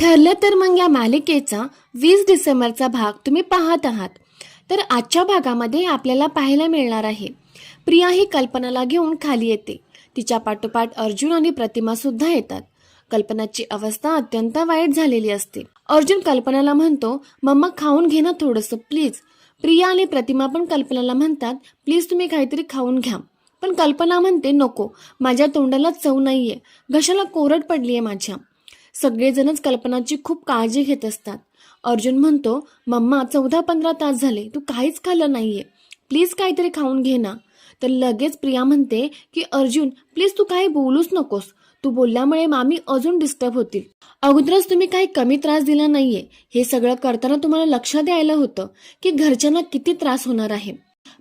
ठरलं तर मग या मालिकेचा वीस डिसेंबरचा भाग तुम्ही पाहत आहात. तर आजच्या भागामध्ये आपल्याला पाहायला मिळणार आहे. प्रिया ही कल्पनाला घेऊन खाली येते. तिच्या पाठोपाठ अर्जुन आणि प्रतिमा सुद्धा येतात. कल्पनाची अवस्था अत्यंत वाईट झालेली असते. अर्जुन कल्पनाला म्हणतो मम्मा खाऊन घे ना थोडंसं प्लीज. प्रिया आणि प्रतिमा पण कल्पनाला म्हणतात प्लीज तुम्ही काहीतरी खाऊन घ्या. पण कल्पना म्हणते नको माझ्या तोंडाला चव नाहीये. घशाला कोरड पडली आहे माझ्या. सगळेजणच कल्पनाची खूप काळजी घेत असतात. अर्जुन म्हणतो मम्मा चौदा पंधरा तास झाले. तू काहीच खाल्लं नाहीये. प्लीज काहीतरी खाऊन घे ना. तर लगेच प्रिया म्हणते की अर्जुन प्लीज तू काही बोलूच नकोस. तू बोलल्यामुळे मामी अजून डिस्टर्ब होतील. अगोदरच तुम्ही काही कमी त्रास दिला नाहीये. हे सगळं करताना तुम्हाला लक्षात द्यायला होतं की घरच्यांना किती त्रास होणार आहे.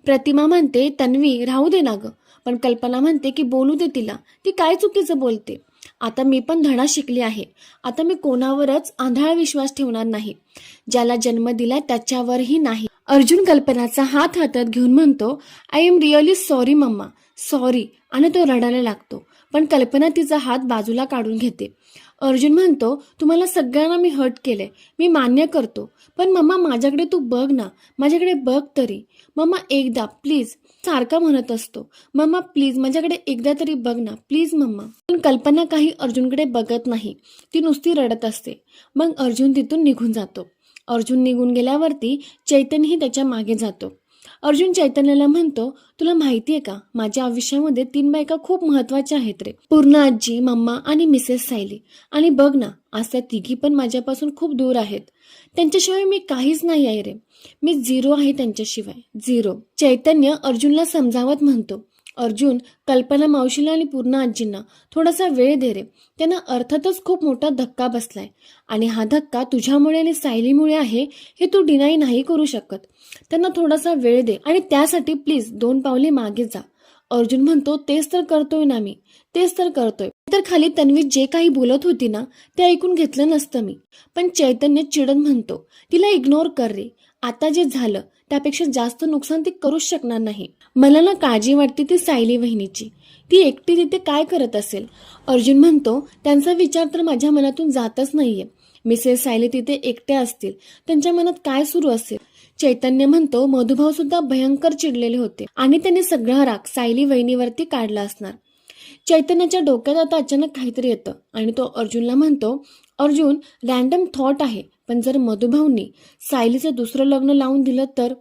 प्रतिमा म्हणते तन्वी राहू दे ना ग. पण कल्पना म्हणते की बोलू दे तिला. ती काय चुकीचं बोलते? आता मी पण धडा शिकली आहे. आता मी कोणावरच आंधळा विश्वास ठेवणार नाही. ज्याला जन्म दिला त्याच्यावरही नाही. अर्जुन कल्पनाचा हात हातात घेऊन म्हणतो I am really sorry mamma sorry आणि तो रडायला लागतो. पण कल्पना तिचा हात बाजूला काढून घेते. अर्जुन म्हणतो तुम्हाला सगळ्यांना मी हर्ट केले मी मान्य करतो. पण मम्मा माझ्याकडे तू बघ ना. माझ्याकडे बघ तरी. मम्मा एकदा प्लीज. सारखा म्हणत असतो. मम्मा प्लीज माझ्याकडे एकदा तरी बघ ना. Please mamma. पण कल्पना काही अर्जुनकडे बघत नाही. ती नुसती रडत असते. मग अर्जुन तिथून निघून जातो. अर्जुन निघून गेल्यावरती चैतन्यही त्याच्यामागे जातो. अर्जुन चैतन्याला म्हणतो तुला माहिती आहे का? माझ्या आयुष्यामध्ये तीन बायका खूप महत्त्वाच्या आहेत रे. पूर्ण आजी मम्मा आणि मिसेस सायली. आणि बघ ना आज त्या तिघी पण माझ्यापासून खूप दूर आहेत. त्यांच्याशिवाय मी काहीच नाही आहे रे. मी झिरो आहे त्यांच्याशिवाय. झिरो. चैतन्य अर्जुनला समजावत म्हणतो अर्जुन कल्पना मावशीला आणि पूर्ण आजींना थोडासा वेळ दे रे. त्यांना अर्थातच खूप मोठा धक्का बसलाय. आणि हा धक्का तुझ्यामुळे आणि सायलीमुळे आहे हे तू डिनाई नाही करू शकत. त्यांना थोडासा वेळ दे आणि त्यासाठी प्लीज दोन पावले मागे जा. अर्जुन म्हणतो तेच तर करतोय ना मी. तेच तर करतोय. तर खाली तन्वी जे काही बोलत होती ना ते ऐकून घेतलं नसतं मी. पण चैतन्य चिडत म्हणतो तिला इग्नोर कर रे. आता जे झालं त्यापेक्षा जास्त नुकसान ती करूच शकणार नाही. मला ना काळजी वाटते ती सायली वहिनीची. ती एकटी तिथे काय करत असेल? अर्जुन म्हणतो त्यांचा विचार तर माझ्या मनातून जातच नाहीये. मिसेस सायली तिथे एकट्या असतील. त्यांच्या मनात काय सुरू असेल? चैतन्य म्हणतो मधुभाव सुद्धा भयंकर चिडलेले होते आणि त्यांनी सगळा राग सायली वहिनीवरती काढला असणार. चैतन्याच्या डोक्यात आता अचानक काहीतरी येतं आणि तो अर्जुनला म्हणतो अर्जुन रॅन्डम थॉट आहे. पण जर मधुभाऊंनी सायलीचं दुसरं लग्न लावून दिलं तर?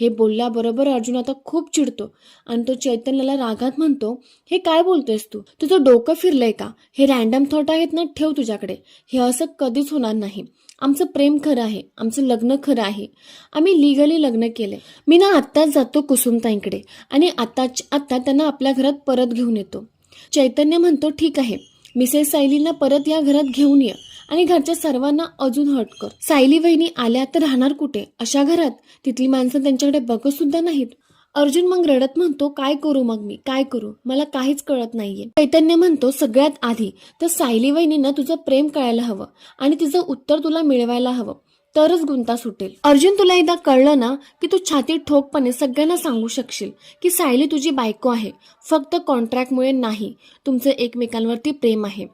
हे बोलल्याबरोबर अर्जुन आता खूप चिडतो आणि तो चैतन्याला रागात म्हणतो हे काय बोलतोयस तू? तुझं डोकं फिरलंय का? हे रॅन्डम थॉट आहेत ना ठेव तुझ्याकडे. हे असं कधीच होणार नाही. आमचं प्रेम खरं आहे. आमचं लग्न खरं आहे. आम्ही लिगली लग्न केले मी ना आत्ताच जातो कुसुमताईंकडे आणि आत्ताच आत्ता त्यांना आपल्या घरात परत घेऊन येतो. चैतन्य म्हणतो ठीक आहे. मिसेस सायलीला परत या घरात घेऊन ये. आणि घरच्या सर्वांना अजून हट कर. सायली वहिनी आल्या तर राहणार कुठे? अशा घरात तिथली माणसं त्यांच्याकडे बघत सुद्धा नाहीत. अर्जुन मग रडत म्हणतो काय करू मग मी? काय करू? मला काहीच कळत नाहीये. चैतन्य म्हणतो सगळ्यात आधी तर सायली वहिनीनं तुझं प्रेम कळायला हवं आणि तिचं उत्तर तुला मिळवायला हवं. तरच गुंता सुटेल. अर्जुन तुला एकदा कळलं ना की तू छाती ठोकपणे सगळ्यांना सांगू शकशील की सायली तुझी बायको आहे. फक्त कॉन्ट्रॅक्टमुळे नाही. तुमचं एकमेकांवरती प्रेम आहे.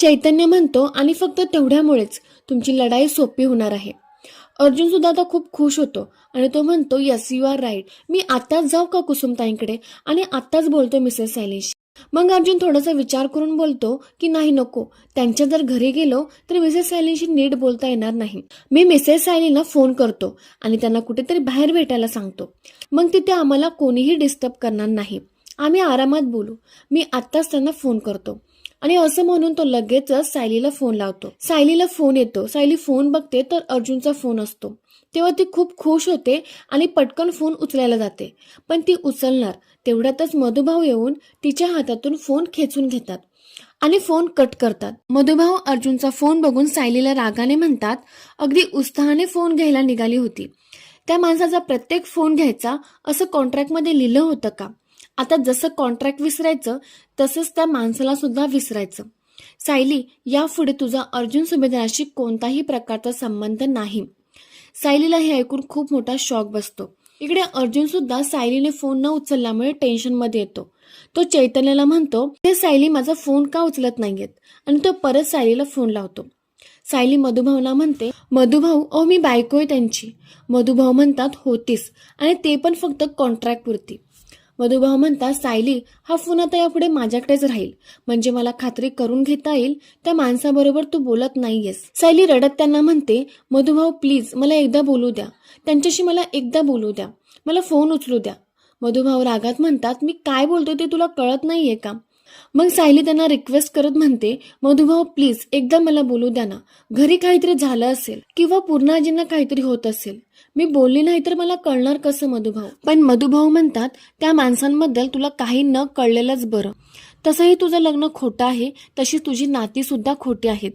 चैतन्य म्हणतो आणि फक्त तेवढ्यामुळेच तुमची लढाई सोपी होणार आहे. अर्जुन सुद्धा आता खूप खुश होतो आणि तो म्हणतो यस यू आर राईट मी आत्ताच जाऊ का कुसुमताईंकडे? आणि आत्ताच बोलतो मिसेस सायलीशी. मग अर्जुन थोडासा विचार करून बोलतो की नाही नको. त्यांच्या जर घरी गेलो तर मिसेस सायलीशी नीट बोलता येणार नाही. मी मिसेस सायलीला फोन करतो आणि त्यांना कुठेतरी बाहेर भेटायला सांगतो. मग तिथे आम्हाला कोणीही डिस्टर्ब करणार नाही. आम्ही आरामात बोलू. मी आत्ताच त्यांना फोन करतो. आणि असं म्हणून तो लगेचच सायलीला फोन लावतो. सायलीला फोन येतो. सायली फोन बघते तर अर्जुनचा फोन असतो. तेव्हा ती खूप खुश होते आणि पटकन फोन उचलायला जाते. पण ती उचलणार. तेवढ्यातच मधुभाव येऊन तिच्या हातातून फोन खेचून घेतात आणि फोन कट करतात. मधुभाऊ अर्जुनचा फोन बघून सायलीला रागाने म्हणतात अगदी उत्साहाने फोन घ्यायला निघाली होती. त्या माणसाचा प्रत्येक फोन घ्यायचा असं कॉन्ट्रॅक्टमध्ये लिहिलं होतं का? आता जसं कॉन्ट्रॅक्ट विसरायचं तसंच त्या माणसाला सुद्धा विसरायचं. सायली यापुढे तुझा अर्जुन सुभेदाराशी कोणताही प्रकारचा संबंध नाही. सायलीला हे ऐकून खूप मोठा शॉक बसतो. इकडे अर्जुन सुद्धा सायलीने फोन न उचलल्यामुळे टेन्शनमध्ये येतो. तो चैतन्याला म्हणतो ते सायली माझा फोन का उचलत नाहीयेत? आणि तो परत सायलीला फोन लावतो. सायली मधुभाऊला म्हणते मधुभाऊ ओ मी बायको आहे त्यांची. मधुभाऊ म्हणतात होतीस. आणि ते पण फक्त कॉन्ट्रॅक्टपुरती मधुभाऊ म्हणतात सायली हा फोन आता यापुढे माझ्याकडेच राहील. म्हणजे मला खात्री करून घेता येईल त्या माणसाबरोबर तू बोलत नाहीयेस. सायली रडत त्यांना म्हणते मधुभाऊ प्लीज मला एकदा बोलू द्या. त्यांच्याशी मला एकदा बोलू द्या. मला फोन उचलू द्या. मधुभाऊ रागात म्हणतात मी काय बोलतोय ते तुला कळत नाहीये का? मग सायली त्यांना रिक्वेस्ट करत म्हणते मधुभाऊ प्लीज एकदा मला बोलू द्या ना. घरी काहीतरी झालं असेल किंवा पूर्णाजींना काहीतरी होत असेल. मी बोलली नाही तर मला कळणार कसं मधुभाऊ? पण मधुभाऊ म्हणतात त्या माणसांबद्दल तुला काही न कळलेलंच बरं. तसंही तुझं लग्न खोटं आहे तशी तुझी नाती सुद्धा खोटी आहेत.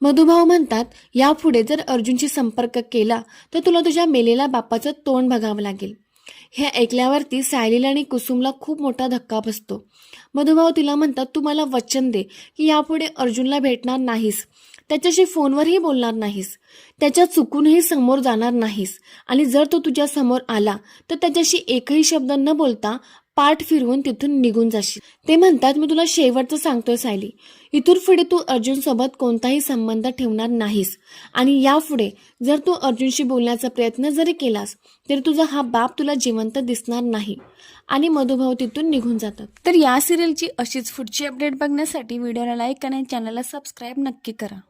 मधुभाऊ म्हणतात यापुढे जर अर्जुनशी संपर्क केला तर तुला तुझ्या मेलेल्या बापाचं तोंड बघावं लागेल. हे ऐकल्यावरती सायलीला आणि कुसुमला खूप मोठा धक्का बसतो. मधुभाऊ तिला म्हणतात तू मला वचन दे की यापुढे अर्जुनला भेटणार नाहीस. त्याच्याशी फोनवरही बोलणार नाहीस. त्याच्या चुकूनही समोर जाणार नाहीस. आणि जर तो तुझ्या समोर आला तर त्याच्याशी एकही शब्द न बोलता पाठ फिरवून तिथून निघून जाशील. ते म्हणतात मी तुला शेवटचं सांगतोय सायली. इथून पुढे तू अर्जुन सोबत कोणताही संबंध ठेवणार नाहीस. आणि यापुढे जर तू अर्जुनशी बोलण्याचा प्रयत्न जरी केलास तरी तुझा हा बाप तुला जिवंत दिसणार नाही. आणि मधुभाव तिथून निघून जातात. तर या सिरियलची अशीच पुढची अपडेट बघण्यासाठी व्हिडिओला लाईक आणि चॅनलला सबस्क्राईब नक्की करा.